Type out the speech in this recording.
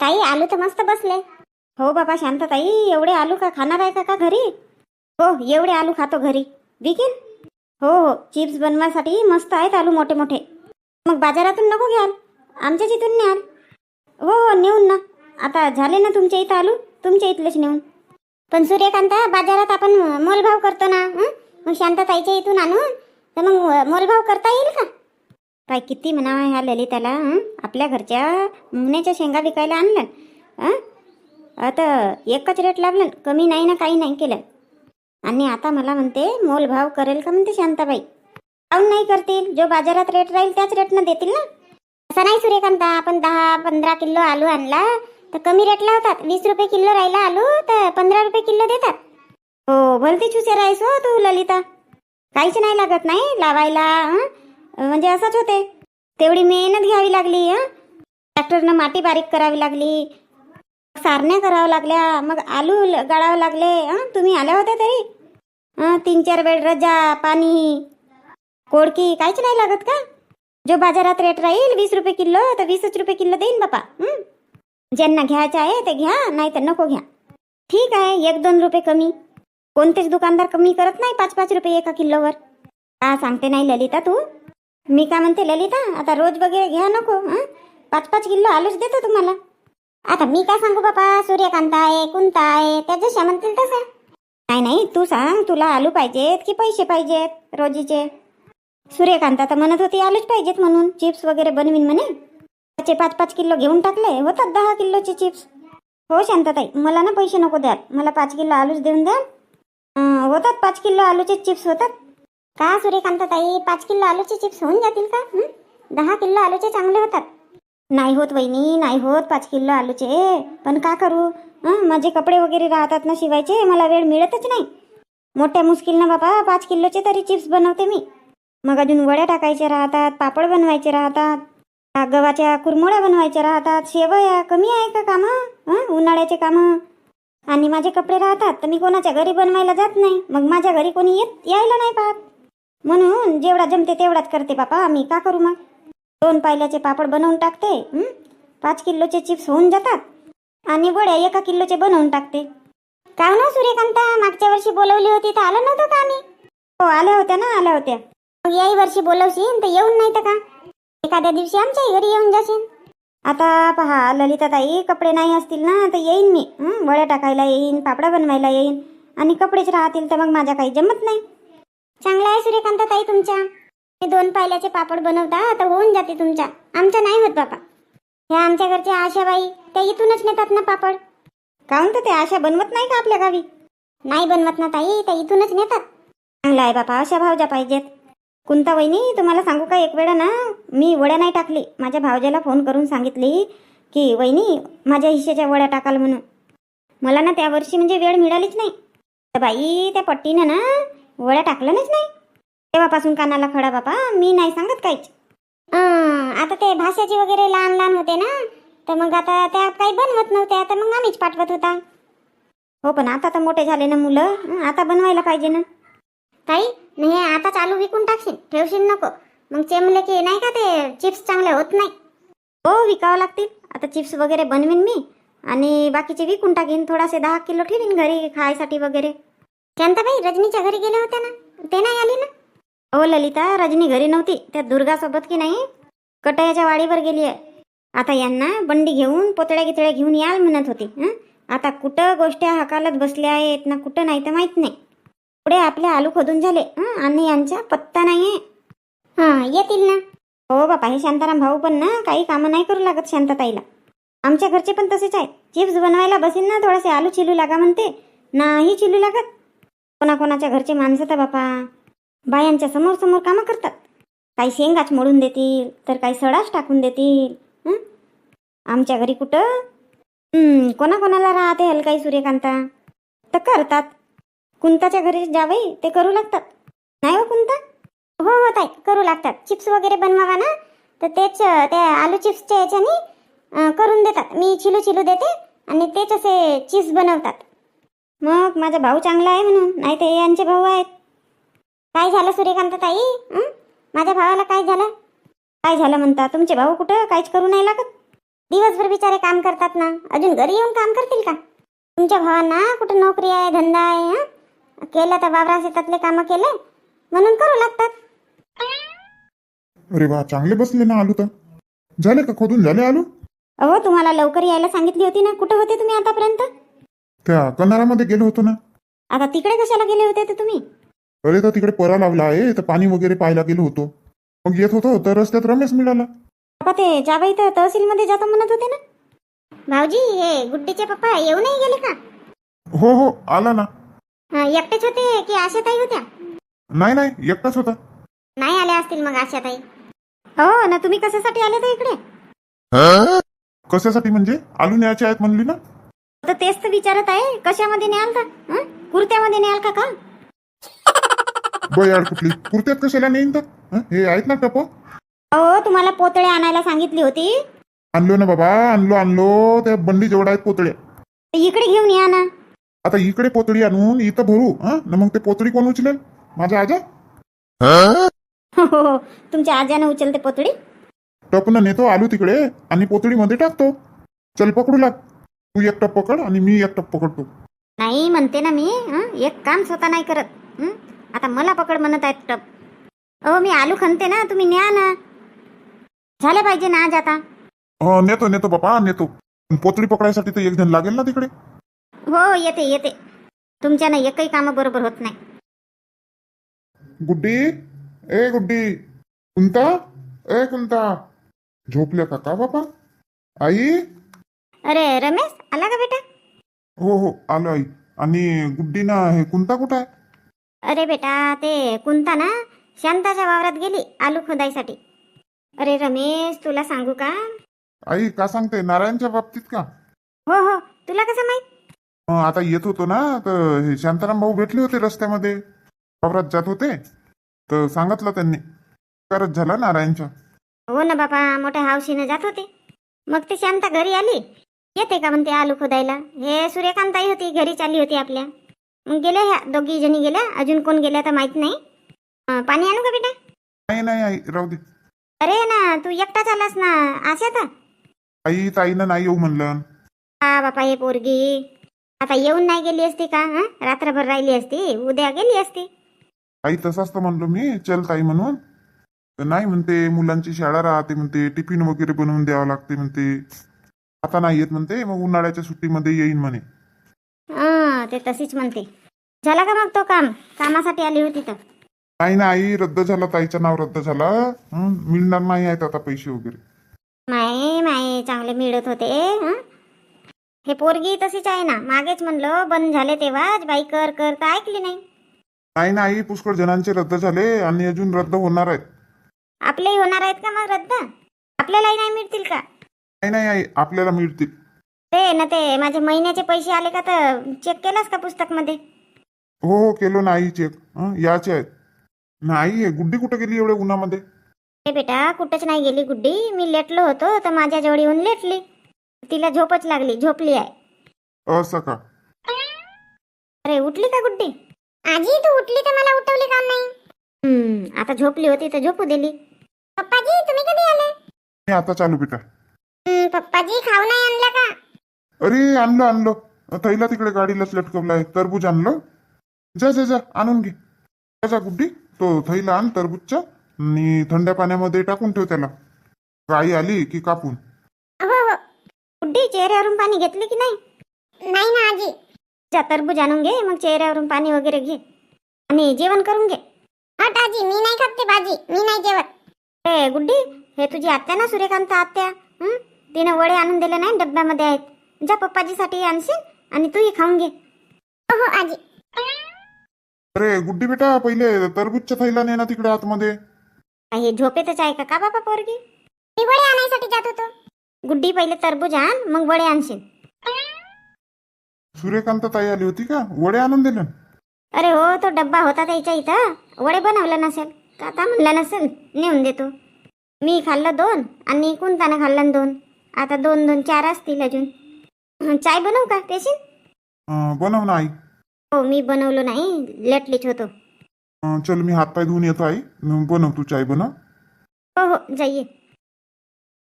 ताई आलू तर मस्त बसले. हो बाबा शांतताई एवढे आलू का खाणार आहे का का घरी? हो एवढे आलू खातो घरी. विकीन हो हो चिप्स बनवासाठी मस्त आहेत आलू मोठे मोठे मग बाजारातून नको घ्याल. आमच्या इथून न्याल. हो हो नेऊन ना. आता झाले ना तुमच्या इथं आलू? तुमच्या इथलेच नेऊन. पण सूर्यकांता बाजारात आपण मोलभाव करतो ना मग शांतताईच्या इथून आणू? तर मग मोलभाव करता येईल का? काय किती म्हणावा ह्या ललिताला आपल्या घरच्या मुंगण्याच्या शेंगा विकायला आणलं. आता एकच रेट लागलं कमी नाही ना काही नाही केलं. आणि आता मला म्हणते मोलभाव करेल का म्हणते शांताबाई? काऊन नाही करतील? जो बाजारात रेट राहील त्याच रेटनं देतील ना. असं नाही सूर्यकांता आपण दहा पंधरा किलो आलू आणला तर कमी रेट लावतात वीस रुपये किलो राहिला आलू तर पंधरा रुपये किलो देतात. हो भलती चुसे राहायस हो तू ललिता. काहीच नाही लागत नाही? लावायला म्हणजे असंच होते. तेवढी मेहनत घ्यावी लागली हं? ट्रॅक्टरनं माती बारीक करावी लागली. सारण्या कराव्या लागल्या मग आलू गाळावं लागले तुम्ही आल्या होत्या तरी? तीन चार वेळ रजा पाणी कोडकी काहीच नाही लागत का? जो बाजारात रेट राहील वीस रुपये किलो तर वीसच रुपये किलो देईन बापा ज्यांना घ्यायचं आहे ते घ्या नाही तर नको घ्या. ठीक आहे एक दोन रुपये कमी. कोणतेच दुकानदार कमी करत नाही पाच पाच रुपये एका किलोवर. का सांगते नाही ललिता तू? मी काय म्हणते ललिता आता रोज वगैरे घ्या नको हं? पाच पाच किलो आलूच देतो तुम्हाला. आता मी काय सांगू बापा सूर्यकांत आहे कुंता आहे त्या जशा म्हणतील तसं नाही नाही तू सांग तुला आलू पाहिजेत की पैसे पाहिजेत रोजीचे? सूर्यकांत तर म्हणत होती आलूच पाहिजेत म्हणून चिप्स वगैरे बनवीन म्हणे. त्याचे पाच पाच किलो घेऊन टाकले होतात दहा किलोचे चिप्स. हो शांतताई मला ना पैसे नको द्याल मला पाच किलो आलूच देऊन द्याल. अं, होतात पाच किलो आलूचे चिप्स होतात. का सूर्यकांत ताई? पाच किलो आलूचे चिप्स होऊन जातील का? हं? दहा किलो आलूचे चांगले होतात. नाही होत वहिनी नाही होत पाच किलो आलूचे. पण का करू? हं, माझे कपडे वगैरे राहतात ना शिवायचे मला वेळ मिळतच नाही. मोठ्या मुश्किलनं बाबा पाच किलोचे तरी चिप्स बनवते मी. मग अजून वड्या टाकायचे राहतात पापड बनवायचे राहतात आ, गव्हाच्या कुरमुळ्या बनवायच्या राहतात. शेवया कमी आहे का कामं? हं, उन्हाळ्याचे कामं. आणि माझे कपडे राहतात तर मी कोणाच्या घरी बनवायला जात नाही. मग माझ्या घरी कोणी येत यायला नाही पाहत. म्हणून जेवढा जमते तेवढाच करते बापा. मी का करू मग? दोन पायल्याचे पापड बनवून टाकते पाच किलोचे चिप्स होऊन जातात आणि वड्या एका किलोचे बनवून टाकते. का ना सूर्यकांता? मागच्या वर्षी बोलवली होती तर आलं नव्हतं का आम्ही? हो आल्या होत्या ना आल्या होत्या. मग याही वर्षी बोलवशील तर येऊन नाही तर का? एखाद्या दिवशी आमच्या घरी येऊन जाशील आता पहा ललिताताई कपडे नाही असतील ना तर येईन मी. वड्या टाकायला येईन पापडा बनवायला येईन आणि कपडेच राहतील तर मग माझ्या काही जमत नाही. चांगला आहे सूर्यकांता ताई तुमच्या. हे दोन पायल्याचे पापड बनवता तर होऊन जाते तुमच्या. आमच्या नाही होत बाबा ह्या आमच्या घरच्या आशाबाई त्या इथूनच नेतात ना पापड. काहून तर ते आशा बनवत नाही का आपल्या गावी? नाही बनवत ना ताई त्या इथूनच नेतात. चांगला आहे बापा अशा भावजा पाहिजेत. कुंता वहिनी तुम्हाला सांगू का एक वेळा ना? मी वड्या नाही टाकली. माझ्या भावजाला फोन करून सांगितली की वहिनी माझ्या हिश्श्याच्या वड्या टाकाल म्हणून. मला ना त्या वर्षी म्हणजे वेळ मिळालीच नाही. तर बाई त्या पट्टीनं ना वड्या टाकलंच नाही. तेव्हापासून कानाला खडा बापा मी नाही सांगत काहीच. आता ते भाषाची वगैरे लहान लहान होते ना तर मग आता त्या काही बनवत नव्हत्या तर मग आम्हीच पाठवत होता. हो पण आता तर मोठे झाले ना मुलं आता बनवायला पाहिजे ना. ताई नाही आता चालू विकून टाकशील ठेवशील नको. मग चेमले की नाही का ते चिप्स चांगले होत नाही. हो विकावं लागतील. आता चिप्स वगैरे बनवीन मी आणि बाकीचे विकून टाकीन थोडासे दहा किलो ठेवीन घरी खायसाठी वगैरे. शांताबाई रजनीच्या घरी गेल्या होत्या ना? ते नाही आली ना? हो ललिता रजनी घरी नव्हती. त्या दुर्गासोबत की नाही? कटयाच्या वाडीवर गेली आहे आता यांना बंडी घेऊन पोतळ्या गितळ्या घेऊन याल म्हणत होती हं? आता कुठं गोष्टी हाकालत बसल्या आहेत ना कुठं नाही तर माहीत नाही. पुढे आपले आलू खोदून झाले हं? आणि यांचा पत्ता नाही आहे हा येतील ना. हो बापा हे शांताराम भाऊ पण ना काही कामं नाही करू लागत शांतताईला. आमच्या घरचे पण तसेच आहेत. चिप्स बनवायला बसीन ना थोडेसे आलू चिलू लागा म्हणते. नाही चिलू लागत. कोणाकोणाच्या घरचे माणसं तर बापा. बायांच्या समोर समोर कामं करतात. काही शेंगाच मोडून देतील तर काही सडाच टाकून देतील आमच्या घरी कुठं? कोणाकोणाला राहते हलकाई सूर्यकांता? तर करतात. कुंताच्या घरी जावे ते करू लागतात. नाही हो कुंता? हो हो ताई करू लागतात. चिप्स वगैरे बनवावा ना? तर तेच ते त्या आलू चिप्सच्या याच्याने करून देतात. मी चिलू चिलू देते आणि तेच असे चिप्स बनवतात. मग माझा भाऊ चांगला आहे म्हणून नाही ते यांचे भाऊ आहेत. काय झालं सूर्यकांत ताई? माझ्या भावाला काय झालं? काय झालं म्हणता? तुमचे भाऊ कुठं? काहीच करू नाही लागत. दिवसभर बिचारे काम करतात ना. अजून घरी येऊन काम करतील का? तुमच्या भावांना कुठं नोकरी आहे धंदा आहे हं? केलं तर वावरा शेतातले कामं केले म्हणून करू लागतात. अरे वा चांगले बसले ना आलू तर. झाले का खोदून? झाले आलू? अहो तुम्हाला लवकर यायला सांगितली होती ना. कुठं होते तुम्ही आतापर्यंत? त्या कनारामध्ये गेलो होतो ना. आता तिकडे कशाला गेले होते तर तुम्ही? अरे तर तिकडे परा लावला आहे तर पाणी वगैरे पाहायला गेलो होतो. मग येत होतो तर रस्त्यात रमेश मिळाला. बाबा ते जाबाई तर तहसीलमध्ये जातो म्हणत होते ना? भाऊजी हे गुड्डीचे पप्पा येऊ नाही गेले का? हो हो आला ना. एकटेच होते की आशाताई होत्या? नाही नाही एकटाच होता. नाही आल्या असतील मग आशाताई. हो ना तुम्ही कशासाठी आले तर इकडे? कशासाठी म्हणजे? आलू न्यायचे आहेत म्हणली ना? तर तेच तर विचारत आहे. कशामध्ये न्याल का? हं? कुर्त्यामध्ये न्याल का का बयाड कुठली? कुर्त्यात कशाला नेईन तर? हं? हे आहेत ना टप? अहो तुम्हाला पोतळे आणायला सांगितली होती. आणलो ना बाबा आणलो आणलो. त्या बंडी जेवढा आहेत पोतळ्या तर इकडे घेऊन या ना. आता इकडे पोतळी आणून इथं भरू हा? न मग ते पोतळी कोण उचलेल? माझा आजा? हो हो हो. तुमच्या आज्यानं उचलते पोतळी? टपनं नेतो आलू तिकडे आणि पोतळीमध्ये टाकतो. चल पकडू लाग. तू एक टप पकड आणि मी एक टप पकडतो. नाही म्हणते ना मी हं? एक काम स्वतः नाही करत हं? आता मला पकड म्हणत आहेत टप. अहो मी आलू खणते ना तुम्ही न्या ना. झालं पाहिजे ना आज आता? अं, नेतो नेतो बाबा नेतो. पण पोतळी पकडायसाठी तर एक जण लागेल ना तिकडे. हो येते येते. तुमच्यानं एकही कामं बरोबर होत नाही. गुड्डी ए गुड्डी. कुंता ए कुंता. झोपल्या का का बाबा आई? अरे रमेश? आला का बेटा? हो हो आलो आई. आणि गुड्डी ना हे कुंता कुठं आहे? अरे बेटा ते कुंता ना शांताच्या वावरात गेली आलू खोदायसाठी अरे रमेश तुला सांगू का? आई का सांगते? नारायणच्या बाबतीत का? हो हो तुला कसं माहीत? अं, आता येत होतो ना तर हे शांताराम भाऊ भेटले होते रस्त्यामध्ये. वावरात जात होते. तर सांगितलं त्यांनी. करत झाला नारायणच्या. हो ना बापा मोठ्या हावशीनं जात होते. मग ते शांता घरी आली. येते का म्हणते आलू खोदायला? हे सूर्यकांताई होती घरी चालली होती आपल्या. मग गेल्या ह्या दोघी जणी गेल्या अजून कोण गेल्या तर माहीत नाही. अं, पाणी आणू का बेटा? नाही नाही आई राहू दे. अरे ना तू एकटाच आलास ना आशा तर आई ताईनं नाही येऊ म्हणलं. हा बापा हे पोरगी. आता येऊन नाही गेली असती का हं? रात्रभर राहिली असती उद्या गेली असती. आई तसाच तर म्हणलो मी चल ताई म्हणून. तर नाही म्हणते मुलांची शाळा राहते म्हणते टिफिन वगैरे बनवून द्यावं लागते म्हणते. आता नाही येत म्हणते मग उन्हाळ्याच्या सुट्टीमध्ये येईन म्हणे. हा ते तशीच म्हणते. झाला का मग तो काम? कामासाठी आली होती तर. नाही ना आई रद्द झाला ताईचं नाव रद्द झाला. हं, मिळणार नाही आहेत आता पैसे वगैरे. माये माये चांगले मिळत होते हं? हे पोरगी तशीच आहे ना. मागेच म्हणलं बंद झाले तेव्हाच बाई कर कर तर ऐकली नाही. नाही ना आई पुष्कळ जणांचे रद्द झाले आणि अजून रद्द होणार आहेत. आपलेही होणार आहेत का मग रद्द? आपल्यालाही नाही मिळतील का? नाही नाही आई आपल्याला मिळतील. ते ना ते माझे महिन्याचे पैसे आले का तर चेक केलास का पुस्तकमध्ये? हो हो केलो ना आई चेक हं, याचे आहेत. नाही हे गुड्डी कुठं गेली एवढ्या उन्हामध्ये? हे बेटा कुठंच नाही गेली गुड्डी. मी लेटलो होतो तर माझ्या जवळ येऊन लेटली. तिला झोपच लागली झोपली आहे. असं का? अरे उठली का गुड्डी? आजी तू उठली तर मला उठवली का नाही? हम्म आता झोपली होती तर झोपू दिली. पप्पाजी तुम्ही कधी आले? मी आता चालू बेटा हं, पप्पाजी खाऊ नाही आणला का अरे आणलं आणलं. थैला तिकडे गाडीलाच लटकवलाय. टरबूज आणलं. जा जा जा आणून घे. जा जा गुड्डी. तो थैला आण टरबूजचा आणि थंड्या पाण्यामध्ये टाकून ठेव त्याला. गाई आली की कापून. गुड्डी चेहऱ्यावरून पाणी घेतले की नाही? नाही ना आजी. जा तरबूज आणून घे. मग चेहऱ्यावरून पाणी वगैरे घे. आणि जेवण करून घे. हट आजी. मी नाही खात ते भाजी. मी नाही जेवत. ए गुड्डी हे तुझी आत्या ना सूर्यकांत आत्या? हं? तिनं वडे आणून दिले नाही डब्यामध्ये आहेत. जा पप्पाजीसाठी आणशील आणि तूही खाऊन घे. हो हो आजी. अरे गुड्डी बेटा पहिले टरबूजच्या थैला ने ना तिकडे आतमध्ये. हे झोपेतच आहे का? का बाबा पोरगी? मी वडे आणायसाठी जात होतो. गुड्डी पहिले तरबूज आण मग वडे आणशील. सूर्यकांत ताई आली होती का? वडे आणून दिले. अरे हो तो डब्बा होता त्याच्या इथं. वडे बनवलं नसेल का आता म्हणलं नसेल नेऊन देतो. मी खाल्लं दोन आणि कुंतानं खाल्लं दोन. आता दोन दोन चार असतील अजून. चाय बनवू का पेशील अं, बनव ना आई. हो मी बनवलो नाही लेटलीच होतो. अं, चल मी हातपाय धुवून येतो आई. न बनव तू चाय बनव. हो हो जाईये.